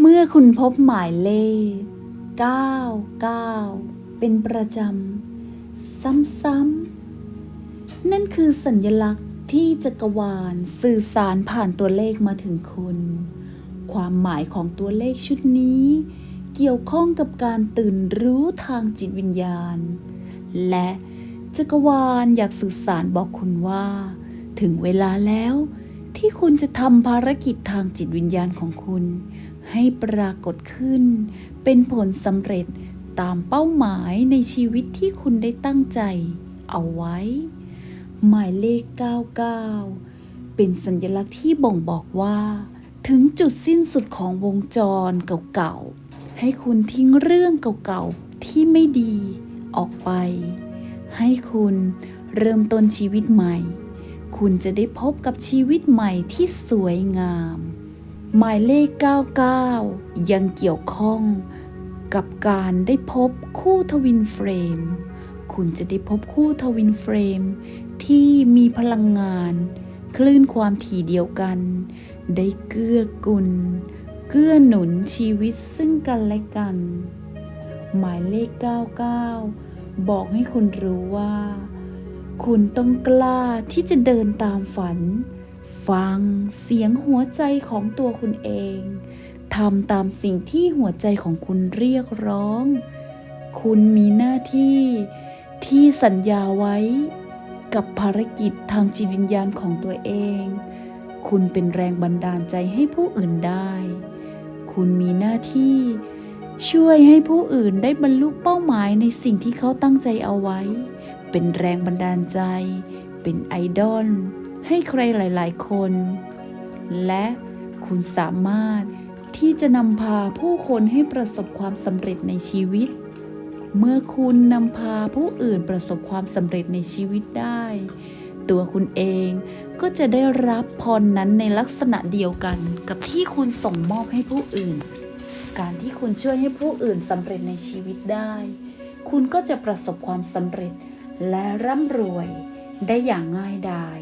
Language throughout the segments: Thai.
เมื่อคุณพบหมายเลข 99 เป็นประจำ ซ้ำๆ นั่นคือสัญลักษณ์ที่จักรวาลสื่อสารผ่านตัวเลขมาถึงคุณ ความหมายของตัวเลขชุดนี้ เกี่ยวข้องกับการตื่นรู้ทางจิตวิญญาณ และจักรวาลอยากสื่อสารบอกคุณว่า ถึงเวลาแล้วที่คุณจะทำภารกิจทางจิตวิญญาณของคุณ ให้ปรากฏขึ้น เป็นผลสำเร็จตามเป้าหมายในชีวิตที่คุณได้ตั้งใจ เอาไว้ หมายเลข 99 เป็นสัญลักษณ์ที่บ่งบอกว่า ถึงจุดสิ้นสุดของวงจรเก่าๆ ให้คุณทิ้งเรื่องเก่าๆ ที่ไม่ดีออกไป ให้คุณเริ่มต้นชีวิตใหม่ คุณจะได้พบกับชีวิตใหม่ที่สวยงาม หมายเลข 99 ยังเกี่ยวข้องกับการได้พบคู่ทวินเฟรม คุณจะได้พบคู่ทวินเฟรม ที่มีพลังงาน คลื่นความถี่เดียวกัน ได้เกื้อกุล เกื้อหนุนชีวิตซึ่งกันและกัน หมายเลข 99 บอกให้คุณรู้ว่า คุณต้องกล้าที่จะเดินตามฝัน ฟังเสียงหัวใจของตัวคุณเองทำตามสิ่งที่หัวใจของคุณเรียกร้อง คุณมีหน้าที่ที่สัญญาไว้ กับภารกิจทางจิตวิญญาณของตัวเอง คุณเป็นแรงบันดาลใจให้ผู้อื่นได้ คุณมีหน้าที่ช่วยให้ผู้อื่นได้บรรลุเป้าหมายในสิ่งที่เขาตั้งใจเอาไว้ เป็นแรงบันดาลใจ เป็นไอดอล ให้ใครหลาย ๆ คน และคุณสามารถที่จะนำพาผู้คนให้ประสบความสำเร็จในชีวิต เมื่อคุณนำพาผู้อื่นประสบความสำเร็จในชีวิตได้ ตัวคุณเองก็จะได้รับพรนั้นในลักษณะเดียวกันกับที่คุณส่งมอบให้ผู้อื่น การที่คุณช่วยให้ผู้อื่นสำเร็จในชีวิตได้ คุณก็จะประสบความสำเร็จและร่ำรวยได้อย่างง่ายดาย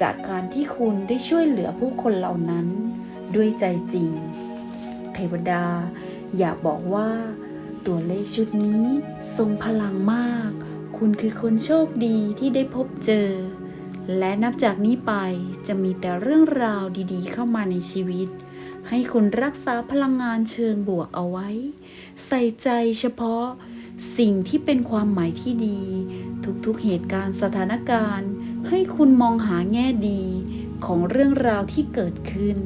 จากการที่คุณได้ช่วยเหลือผู้คนเหล่านั้น ด้วยใจจริง เทวดาอยากบอกว่า ตัวเลขชุดนี้ทรงพลังมาก คุณคือคนโชคดีที่ได้พบเจอ และนับจากนี้ไปจะมีแต่เรื่องราวดีๆ เข้ามาในชีวิต ให้คุณรักษาพลังงานเชิงบวกเอาไว้ ใส่ใจเฉพาะ สิ่งที่เป็นความหมายที่ดี ทุกๆเหตุการณ์สถานการณ์ ให้คุณมองหาแง่ดีของเรื่องราวที่เกิดขึ้น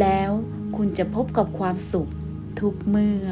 แล้วคุณจะพบกับความสุขทุกเมื่อ